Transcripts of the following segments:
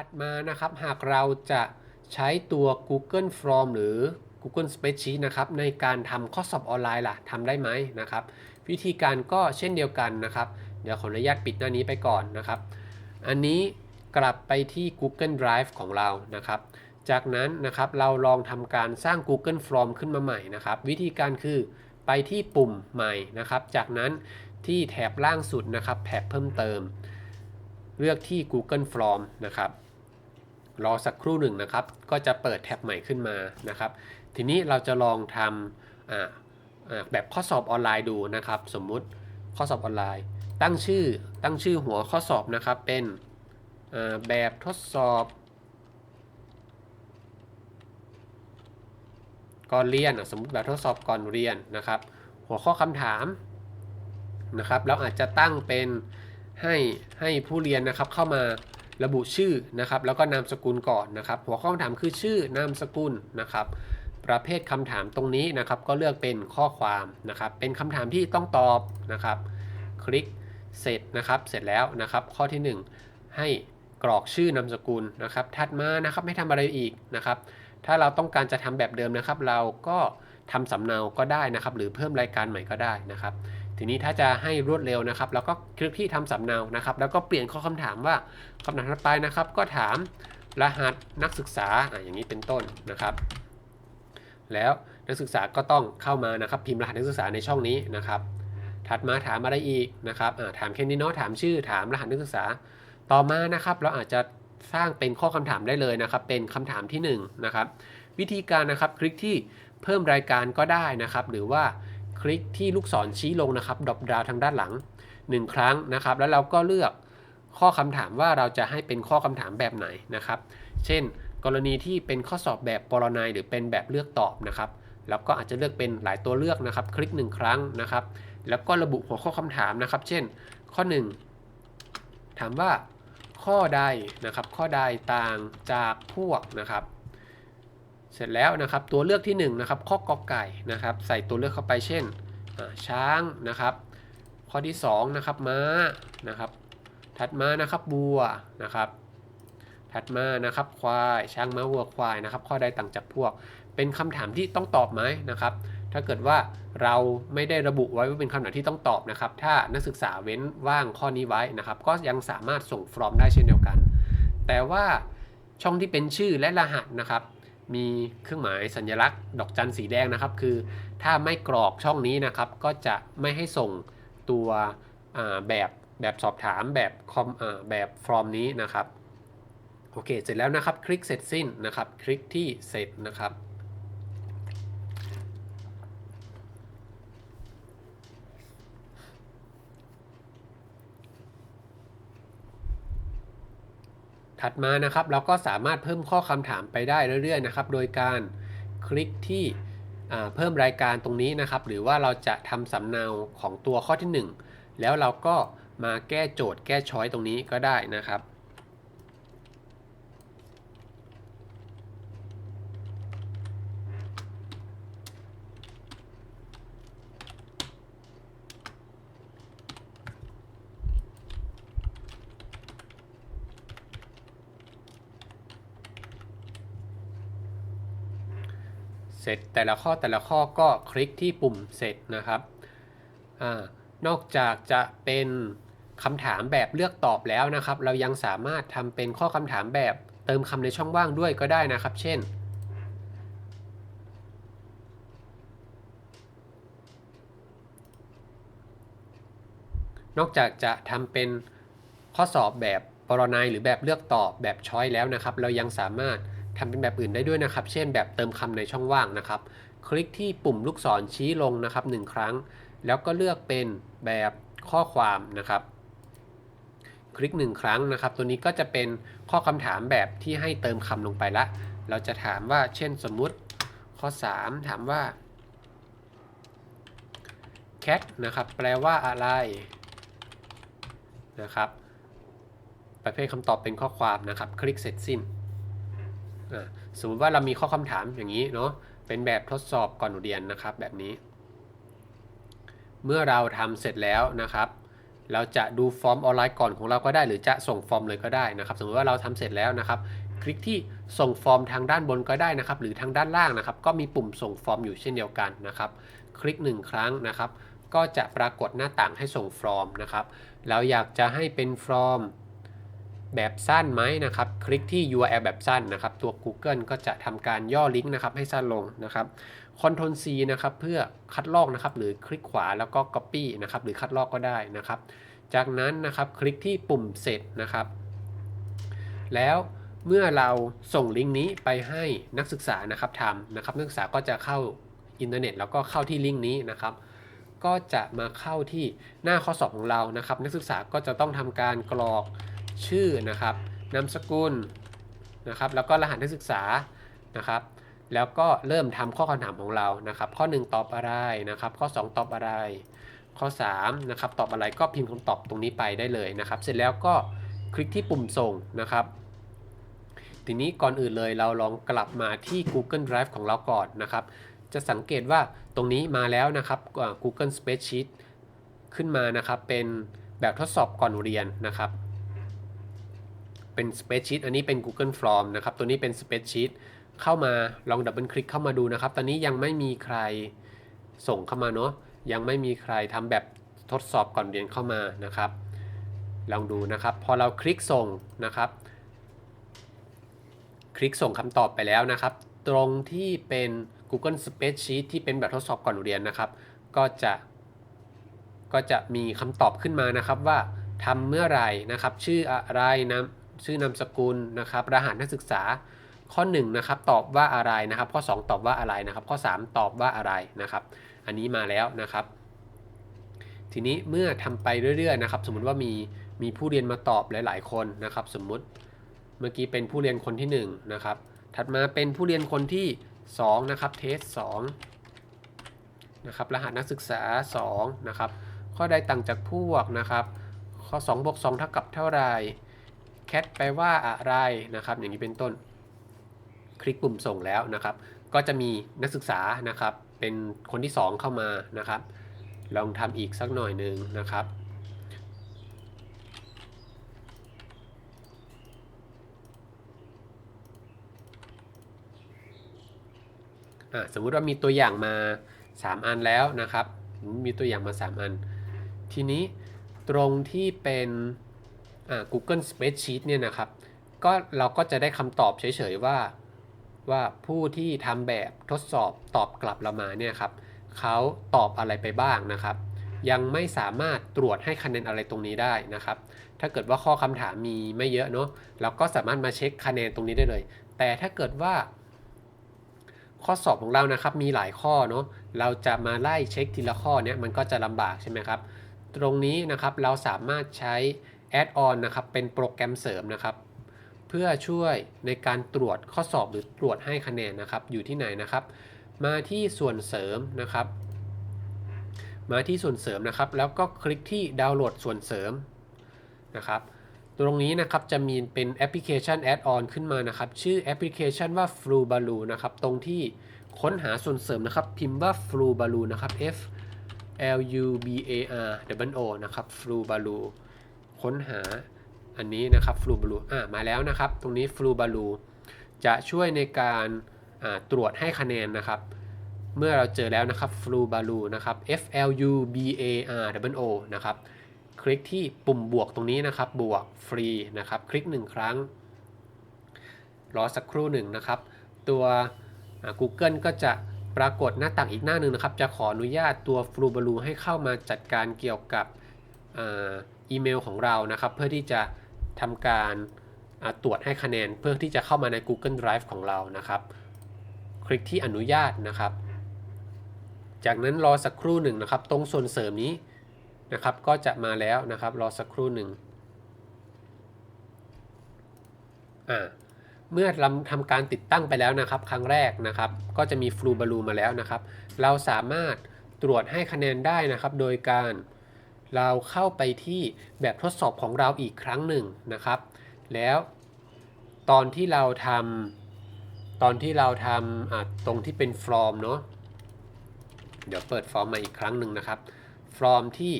ถัดมานะครับ หากเราจะใช้ตัว Google Form หรือ Google Spreadsheet นะครับในการทำข้อสอบออนไลน์ล่ะทำได้ไหมนะครับ วิธีการก็เช่นเดียวกันนะครับ เดี๋ยวขออนุญาตปิดหน้านี้ไปก่อนนะครับ อันนี้กลับไปที่ Google Drive ของเรานะครับ จากนั้นนะครับเราลองทำการสร้าง Google Form ขึ้นมาใหม่นะครับ วิธีการคือไปที่ปุ่มใหม่นะครับ จากนั้นที่แถบล่างสุดนะครับ แถบเพิ่มเติม เลือกที่ Google Form นะครับ รอสักครู่หนึ่งนะครับ ก็จะเปิดแท็บใหม่ขึ้นมานะครับ ทีนี้เราจะลองทำแบบข้อสอบออนไลน์ดูนะครับ สมมุติข้อสอบออนไลน์ ตั้งชื่อตั้งชื่อหัวข้อสอบนะครับเป็นแบบทดสอบก่อนเรียนสมมติแบบทดสอบก่อนเรียนนะครับ หัวข้อคำถามนะครับเราอาจจะตั้งเป็นให้ให้ผู้เรียนนะครับเข้ามา ระบุชื่อนะครับแล้วก็นามสกุลก่อนนะครับ หัวข้อคำถามคือชื่อนามสกุลนะครับ ประเภทคำถามตรงนี้นะครับ ก็เลือกเป็นข้อความนะครับ เป็นคำถามที่ต้องตอบนะครับ คลิกเสร็จนะครับเสร็จแล้วนะครับ ข้อที่ 1 ให้กรอกชื่อนามสกุลนะครับ ถัดมานะครับไม่ทำอะไรอีกนะครับ ถ้าเราต้องการจะทำแบบเดิมนะครับ เราก็ทำสำเนาก็ได้นะครับ หรือเพิ่มรายการใหม่ก็ได้นะครับ ทีนี้ถ้าจะให้รวดเร็วนะครับเราก็คลิกที่ทำสำเนานะครับ แล้วก็เปลี่ยนข้อคำถามว่าคำถามถัดไปนะครับ ก็ถามรหัสนักศึกษาอะอย่างนี้เป็นต้นนะครับ แล้วนักศึกษาก็ต้องเข้ามานะครับพิมพ์รหัสนักศึกษาในช่องนี้นะครับ ถัดมาถามอะไรอีกนะครับอ่าถามแค่นี้เนาะถามชื่อถามรหัสนักศึกษาต่อมานะครับ เราอาจจะสร้างเป็นข้อคำถามได้เลยนะครับ เป็นคำถามที่1นะครับ วิธีการนะครับคลิกที่เพิ่มรายการก็ได้นะครับ หรือว่า คลิกที่ลูกศรชี้ลงนะครับดรอปดาวทางด้านหลัง 1 ครั้งนะครับ แล้วเราก็เลือกข้อคำถามว่าเราจะให้เป็นข้อคำถามแบบไหนนะครับ เช่น กรณีที่เป็นข้อสอบแบบปรนัยหรือเป็นแบบเลือกตอบนะครับแล้วก็อาจจะเลือกเป็นหลายตัวเลือกนะครับ คลิก 1 ครั้งนะครับ แล้วก็ระบุหัวข้อคำถามนะครับ เช่น ข้อ 1 ถามว่าข้อใดนะครับ ข้อใดต่างจากพวกนะครับ เสร็จแล้วนะครับตัวเลือกที่1นะครับข้อกอไก่นะครับ ใส่ตัวเลือกเข้าไปเช่นช้างนะครับ ข้อที่2นะครับม้านะครับ ถัดมานะครับบัวนะครับ ถัดมานะครับควายช้างม้าวัวควายนะครับ ข้อใดต่างจากพวก เป็นคำถามที่ต้องตอบไหมนะครับ ถ้าเกิดว่าเราไม่ได้ระบุไว้ว่าเป็นคำถามที่ต้องตอบนะครับ ถ้านักศึกษาเว้นว่างข้อนี้ไว้นะครับ ก็ยังสามารถส่งฟอร์มได้เช่นเดียวกัน แต่ว่าช่องที่เป็นชื่อและรหัสนะครับ มีเครื่องหมายสัญลักษณ์ ดอกจันสีแดงนะครับ คือถ้าไม่กรอกช่องนี้นะครับ ก็จะไม่ให้ส่งตัวแบบแบบสอบถามแบบคอมแบบฟอร์มนี้นะครับโอเค เสร็จแล้วนะครับ คลิกเสร็จสิ้นนะครับ คลิกที่เสร็จนะครับ ถัดมานะครับเราก็สามารถเพิ่มข้อคำถามไปได้เรื่อยๆนะครับ โดยการคลิกที่เพิ่มรายการตรงนี้นะครับ หรือว่าเราจะทำสำเนาของตัวข้อที่ 1 แล้วเราก็มาแก้โจทย์แก้ช้อยตรงนี้ก็ได้นะครับ เสร็จแต่ละข้อแต่ละข้อก็คลิกที่ปุ่มเสร็จนะครับอนอกจากจะเป็นคำถามแบบเลือกตอบแล้วนะครับ เรายังสามารถทำเป็นข้อคำถามแบบเติมคำในช่องว่างด้วยก็ได้นะครับ เช่น นอกจากจะทำเป็นข้อสอบแบบปรนัยหรือแบบเลือกตอบแบบช้อยแล้วนะครับ เรายังสามารถ ทำเป็นแบบอื่นได้ด้วยนะครับ เช่นแบบเติมคำในช่องว่างนะครับ คลิกที่ปุ่มลูกศรชี้ลงนะครับหนึ่งครั้ง แล้วก็เลือกเป็นแบบข้อความนะครับ คลิกหนึ่งครั้งนะครับ ตัวนี้ก็จะเป็นข้อคำถามแบบที่ให้เติมคำลงไปละ เราจะถามว่าเช่นสมมุติข้อ 3 ถามว่า cat นะครับ แปลว่าอะไรนะครับ ประเภทคำตอบเป็นข้อความนะครับ คลิกเสร็จสิ้น สมมติว่าเรามีข้อคำถามอย่างนี้เนาะเป็นแบบทดสอบก่อนเรียนนะครับแบบนี้ เมื่อเราทำเสร็จแล้วนะครับ เราจะดูฟอร์มออนไลน์ก่อนของเราก็ได้ หรือจะส่งฟอร์มเลยก็ได้นะครับ สมมติว่าเราทำเสร็จแล้วนะครับ คลิกที่ส่งฟอร์มทางด้านบนก็ได้นะครับ หรือทางด้านล่างนะครับ ก็มีปุ่มส่งฟอร์มอยู่เช่นเดียวกันนะครับ คลิก 1 ครั้งนะครับ ก็จะปรากฏหน้าต่างให้ส่งฟอร์มนะครับเราอยากจะให้เป็นฟอร์ม แบบสั้นไหมนะครับ คลิกที่ URL แบบสั้นนะครับ ตัว Google ก็จะทำการย่อลิงก์นะครับให้สั้นลงนะครับ Ctrl C นะครับเพื่อคัดลอกนะครับ หรือคลิกขวาแล้วก็ Copy นะครับหรือคัดลอกก็ได้นะครับ จากนั้นนะครับคลิกที่ปุ่มเสร็จนะครับ แล้วเมื่อเราส่งลิงก์นี้ไปให้นักศึกษานะครับทำนะครับ นักศึกษาก็จะเข้าอินเทอร์เน็ตแล้วก็เข้าที่ลิงก์นี้นะครับ ก็จะมาเข้าที่หน้าข้อสอบของเรานะครับ นักศึกษาก็จะต้องทำการกรอก ชื่อนะครับนามสกุลนะครับแล้วก็รหัสนักศึกษานะครับแล้วก็เริ่มทำข้อคำถามของเรานะครับ ข้อ 1 ตอบอะไรนะครับ ข้อ 2 ตอบอะไร ข้อ3นะครับตอบอะไรก็พิมพ์คำตอบตรงนี้ไปได้เลยนะครับ เสร็จแล้วก็คลิกที่ปุ่มส่งนะครับ ทีนี้ก่อนอื่นเลยเราลองกลับมาที่ Google Drive ของเราก่อนนะครับ จะสังเกตว่าตรงนี้มาแล้วนะครับ Google Spreadsheet ขึ้นมานะครับเป็นแบบทดสอบก่อนเรียนนะครับ เป็น Spreadsheet อันนี้เป็น Google Form นะครับ ตัวนี้เป็น Spreadsheet เข้ามาลองดับเบิลคลิกเข้ามาดูนะครับ ตอนนี้ยังไม่มีใครส่งเข้ามาเนาะ ยังไม่มีใครทำแบบทดสอบก่อนเรียนเข้ามานะครับ ลองดูนะครับ พอเราคลิกส่งนะครับ คลิกส่งคำตอบไปแล้วนะครับ ตรงที่เป็น Google Spreadsheet ที่เป็นแบบทดสอบก่อนเรียนนะครับ ก็จะก็จะมีคำตอบขึ้นมานะครับว่าทำเมื่อไหร่นะครับ ชื่ออะไรนาม ชื่อนามสกุลนะครับ รหัสนักศึกษา ข้อ1นะครับตอบว่าอะไรนะครับ ข้อ 2 ตอบว่าอะไรนะครับ ข้อ 3 ตอบว่าอะไรนะครับ อันนี้มาแล้วนะครับ ทีนี้เมื่อทำไปเรื่อยๆนะครับ สมมุติว่ามีมีผู้เรียนมาตอบหลาย ๆ คนนะครับ สมมุติเมื่อกี้เป็นผู้เรียนคนที่1นะครับ ถัดมาเป็นผู้เรียนคนที่2นะครับ เทส2นะครับ รหัสนักศึกษา2นะครับ ข้อใดต่างจากพวกนะครับ ข้อ2บวก2เท่ากับเท่าไหร่ แคทแปลว่าอะไรนะครับ อย่างนี้เป็นต้น คลิกปุ่มส่งแล้วนะครับ ก็จะมีนักศึกษานะครับ เป็นคนที่ 2 เข้ามานะครับ ลองทำอีกสักหน่อยหนึ่งนะครับสมมุติว่ามีตัวอย่างมา 3 อันแล้วนะครับ มีตัวอย่างมา 3 อัน ทีนี้ตรงที่เป็น Google Spreadsheet เนี่ยนะครับก็เราก็จะได้คำตอบเฉยๆว่า ว่าผู้ที่ทำแบบทดสอบตอบกลับเรามาเนี่ยครับเขาตอบอะไรไปบ้างนะครับ ยังไม่สามารถตรวจให้คะแนนอะไรตรงนี้ได้นะครับ ถ้าเกิดว่าข้อคำถามมีไม่เยอะเนาะเราก็สามารถมาเช็คคะแนนตรงนี้ได้เลย แต่ถ้าเกิดว่า ข้อสอบของเรานะครับมีหลายข้อเนาะเราจะมาไล่เช็คทีละข้อเนี้ยมันก็จะลำบากใช่ไหมครับ ตรงนี้นะครับเราสามารถใช้ แอดออนนะครับเป็นโปรแกรมเสริมนะครับ เพื่อช่วยในการตรวจข้อสอบหรือตรวจให้คะแนนนะครับ อยู่ที่ไหนนะครับ มาที่ส่วนเสริมนะครับ มาที่ส่วนเสริมนะครับ แล้วก็คลิกที่ดาวน์โหลดส่วนเสริมนะครับตรงนี้นะครับจะมีเป็นแอปพลิเคชันแอดออนขึ้นมานะครับ ชื่อแอปพลิเคชันว่า f l u b a l o o นะครับ ตรงที่ค้นหาส่วนเสริมนะครับ พิมพ์ว่า f l u b a l o o นะครับ F L U B A R W O นะครับ f l u b a l o o ค้นหาอันนี้นะครับ f l u b a l o o อ่ามาแล้วนะครับ ตรงนี้ f l u b a l o o จะช่วยในการตรวจให้คะแนนนะครับ เมื่อเราเจอแล้วนะครับ f l u b a l o o นะครับ F L U B A R W O นะครับ คลิกที่ปุ่มบวกตรงนี้นะครับ บวกฟรีนะครับ คลิก 1 ครั้ง รอสักครู่หนึ่งนะครับ ตัว Google ก็จะปรากฏหน้าต่างอีกหน้าหนึ่งนะครับ จะขออนุญาตตัว f l u b a l o o ให้เข้ามาจัดการเกี่ยวกับ อีเมลของเรานะครับ เพื่อที่จะทำการตรวจให้คะแนนเพื่อที่จะเข้ามาใน Google Drive ของเรานะครับ คลิกที่อนุญาตนะครับ จากนั้นรอสักครู่หนึ่งนะครับ ตรงส่วนเสริมนี้นะครับ ก็จะมาแล้วนะครับ รอสักครู่หนึ่งอ่าเมื่อเราทำการติดตั้งไปแล้วนะครับ ครั้งแรกนะครับ ก็จะมีฟลูบาลูมาแล้วนะครับ เราสามารถตรวจให้คะแนนได้นะครับ โดยการ เราเข้าไปที่แบบทดสอบของเราอีกครั้งหนึ่งนะครับ แล้วตอนที่เราทำตอนที่เราทำตรงที่เป็นฟอร์มเนาะเดี๋ยวเปิดฟอร์มมาอีกครั้งหนึ่งนะครับฟอร์มที่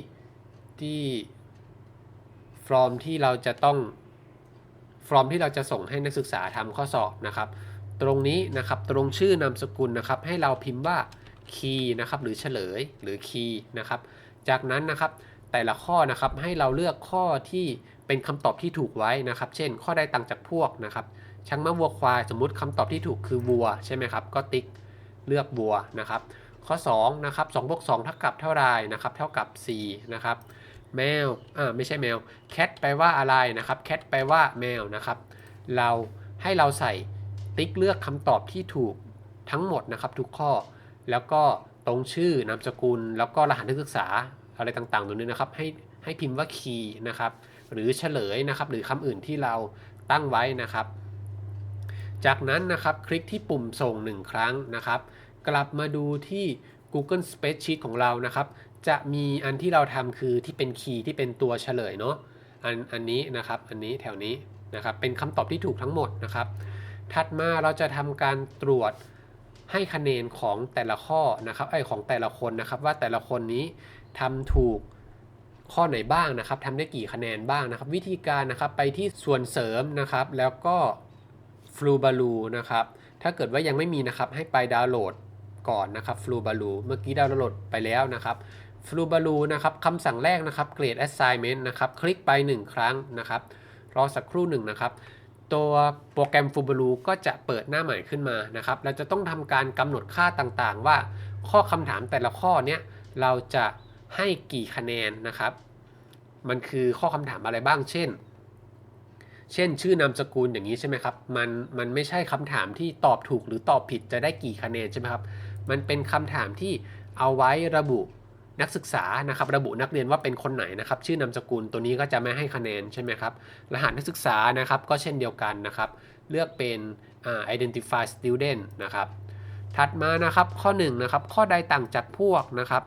ที่ฟอร์มที่เราจะต้องฟอร์มที่เราจะส่งให้นักศึกษาทำข้อสอบนะครับ ตรงนี้นะครับตรงชื่อนามสกุลนะครับ ให้เราพิมพ์ว่าคีย์นะครับหรือเฉลยหรือคีย์นะครับ จากนั้นนะครับ แต่ละข้อนะครับให้เราเลือกข้อที่เป็นคำตอบที่ถูกไว้นะครับ เช่น ข้อใดต่างจากพวกนะครับช้างม้าวัวควายสมมุติคำตอบที่ถูกคือวัวใช่ไหมครับก็ติ๊กเลือกวัวนะครับ ข้อ2นะครับ2บวก2เท่ากับเท่าไรนะครับเท่ากับ4นะครับแมวอ่าไม่ใช่แมวแคทแปลว่าอะไรนะครับแคทแปลว่าแมวนะครับ เราให้เราใส่ติ๊กเลือกคำตอบที่ถูกทั้งหมดนะครับทุกข้อ แล้วก็ตรงชื่อนามสกุล แล้วก็รหัสนักศึกษา อะไรต่างๆตรงนี้นะครับ ให้ให้พิมพ์ว่าคีย์นะครับ หรือเฉลยนะครับ หรือคำอื่นที่เราตั้งไว้นะครับ จากนั้นนะครับคลิกที่ปุ่มส่ง 1 ครั้งนะครับ กลับมาดูที่ Google Spreadsheet ของเรานะครับ จะมีอันที่เราทำคือที่เป็นคีย์ที่เป็นตัวเฉลยเนาะอันอันนี้นะครับอันนี้แถวนี้นะครับเป็นคำตอบที่ถูกทั้งหมดนะครับ ถัดมาเราจะทำการตรวจให้คะแนนของแต่ละข้อนะครับไอของแต่ละคนนะครับว่าแต่ละคนนี้ ทำถูกข้อไหนบ้างนะครับทำได้กี่คะแนนบ้างนะครับ วิธีการนะครับไปที่ส่วนเสริมนะครับ แล้วก็ฟลูบาลูนะครับ ถ้าเกิดว่ายังไม่มีนะครับให้ไปดาวน์โหลดก่อนนะครับฟลูบาลูเมื่อกี้ดาวน์โหลดไปแล้วนะครับฟลูบาลูนะครับคำสั่งแรกนะครับ Grade Assignment นะครับคลิกไป 1 ครั้งนะครับ รอสักครู่หนึ่งนะครับ ตัวโปรแกรมฟูบาลูก็จะเปิดหน้าใหม่ขึ้นมานะครับ เราจะต้องทำการกำหนดค่าต่างๆ ว่าข้อคำถามแต่ละข้อเนี้ยเราจะ ให้กี่คะแนนนะครับ มันคือข้อคำถามอะไรบ้าง เช่น เช่น ชื่อนามสกุลอย่างนี้ใช่ไหมครับ มันมันไม่ใช่คำถามที่ตอบถูกหรือตอบผิดจะได้กี่คะแนนใช่ไหมครับ มันเป็นคำถามที่เอาไว้ระบุนักศึกษานะครับระบุนักเรียนว่าเป็นคนไหนนะครับ ชื่อนามสกุลตัวนี้ก็จะไม่ให้คะแนนใช่ไหมครับ รหัสนักศึกษานะครับก็เช่นเดียวกันนะครับ เลือกเป็น identify student นะครับ ถัดมานะครับข้อ1นะครับข้อใดต่างจากพวกนะครับ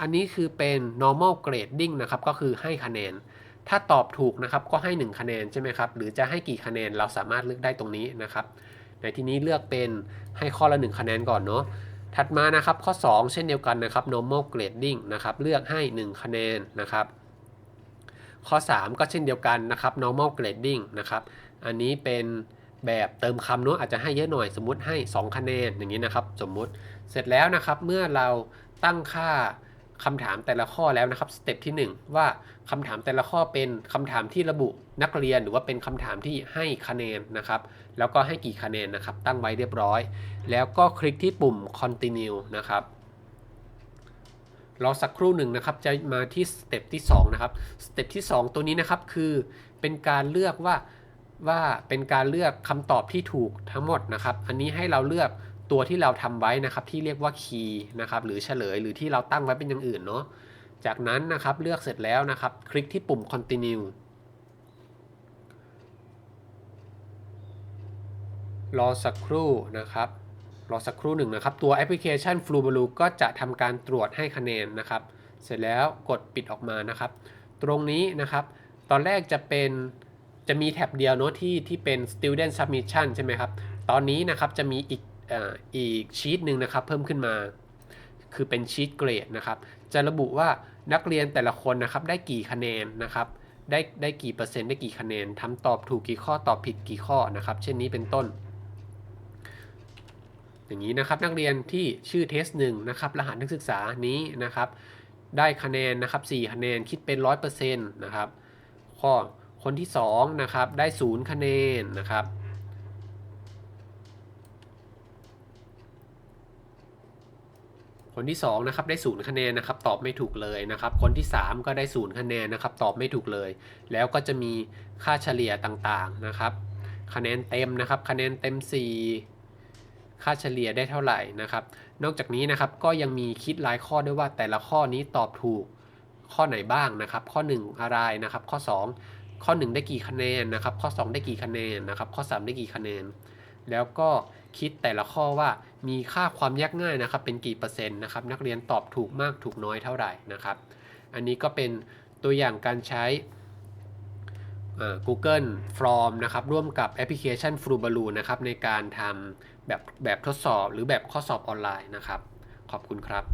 อันนี้คือเป็น normal grading นะครับ ก็คือให้คะแนน ถ้าตอบถูกนะครับก็ให้ 1 คะแนนใช่ไหมครับ หรือจะให้กี่คะแนนเราสามารถเลือกได้ตรงนี้นะครับ ในที่นี้เลือกเป็นให้ข้อละ 1 คะแนนก่อนเนาะ ถัดมานะครับข้อ 2 เช่นเดียวกันนะครับ normal grading นะครับ เลือกให้ 1 คะแนนนะครับ ข้อ 3 ก็เช่นเดียวกันนะครับ normal grading นะครับ อันนี้เป็นแบบเติมคำเนาะอาจจะให้เยอะหน่อยสมมุติให้ 2 คะแนนอย่างนี้นะครับ สมมุติเสร็จแล้วนะครับเมื่อเราตั้งค่า คำถามแต่ละข้อแล้วนะครับสเต็ปที่ 1 ว่าคำถามแต่ละข้อเป็นคำถามที่ระบุนักเรียนหรือว่าเป็นคำถามที่ให้คะแนนนะครับ แล้วก็ให้กี่คะแนนนะครับ ตั้งไว้เรียบร้อย แล้วก็คลิกที่ปุ่ม continue นะครับรอสักครู่หนึ่งนะครับ จะมาที่สเต็ปที่2นะครับสเต็ปที่ 2 ตัวนี้นะครับคือเป็นการเลือกว่าว่าเป็นการเลือกคำตอบที่ถูกทั้งหมดนะครับ อันนี้ให้เราเลือก ตัวที่เราทำไว้นะครับที่เรียกว่าคีย์นะครับหรือเฉลยหรือที่เราตั้งไว้เป็นอย่างอื่นเนาะจากนั้นนะครับเลือกเสร็จแล้วนะครับ คลิกที่ปุ่ม continue รอสักครู่นะครับรอสักครู่หนึ่งนะครับ ตัวแอปพลิเคชัน f l u b l u ก็จะทำการตรวจให้คะแนนนะครับ เสร็จแล้วกดปิดออกมานะครับ ตรงนี้นะครับ ตอนแรกจะเป็นจะมีแท็บเดียวเนาะที่ที่เป็น student submission ใช่ไหมครับ ตอนนี้นะครับจะมีอีก อีกชีตหนึ่งนะครับเพิ่มขึ้นมา คือเป็นชีตเกรดนะครับจะระบุว่านักเรียนแต่ละคนนะครับได้กี่คะแนนนะครับได้ได้กี่เปอร์เซ็นต์ได้กี่คะแนนทำตอบถูกกี่ข้อตอบผิดกี่ข้อนะครับ เช่นนี้เป็นต้น อย่างนี้นะครับนักเรียนที่ชื่อเทสหนึ่งนะครับรหัสนักศึกษานี้นะครับได้คะแนนนะครับ4คะแนนคิดเป็น 100%นะครับข้อคนที่2นะครับได้ 0 คะแนนนะครับ คนที่2นะครับได้0คะแนนนะครับตอบไม่ถูกเลยนะครับ คนที่ 3 ก็ได้0คะแนนนะครับตอบไม่ถูกเลย แล้วก็จะมีค่าเฉลี่ยต่างๆนะครับ คะแนนเต็มนะครับ คะแนนเต็ม 4 ค่าเฉลี่ยได้เท่าไหร่นะครับ นอกจากนี้นะครับก็ยังมีคิดรายข้อด้วยว่าแต่ละข้อนี้ตอบถูกข้อไหนบ้างนะครับ ข้อ 1 อะไรนะครับ ข้อ 2 ข้อ 1 ได้กี่คะแนนนะครับ ข้อ 2 ได้กี่คะแนนนะครับ ข้อ 3 ได้กี่คะแนน แล้วก็ คิดแต่ละข้อว่ามีค่าความยากง่ายนะครับ เป็นกี่เปอร์เซ็นต์นะครับ นักเรียนตอบถูกมากถูกน้อยเท่าไหร่นะครับ อันนี้ก็เป็นตัวอย่างการใช้ Google Form นะครับ ร่วมกับแอปพลิเคชัน f l u b a l o o นะครับ ในการทำแบบแบบทดสอบหรือแบบข้อสอบออนไลน์นะครับ ขอบคุณครับ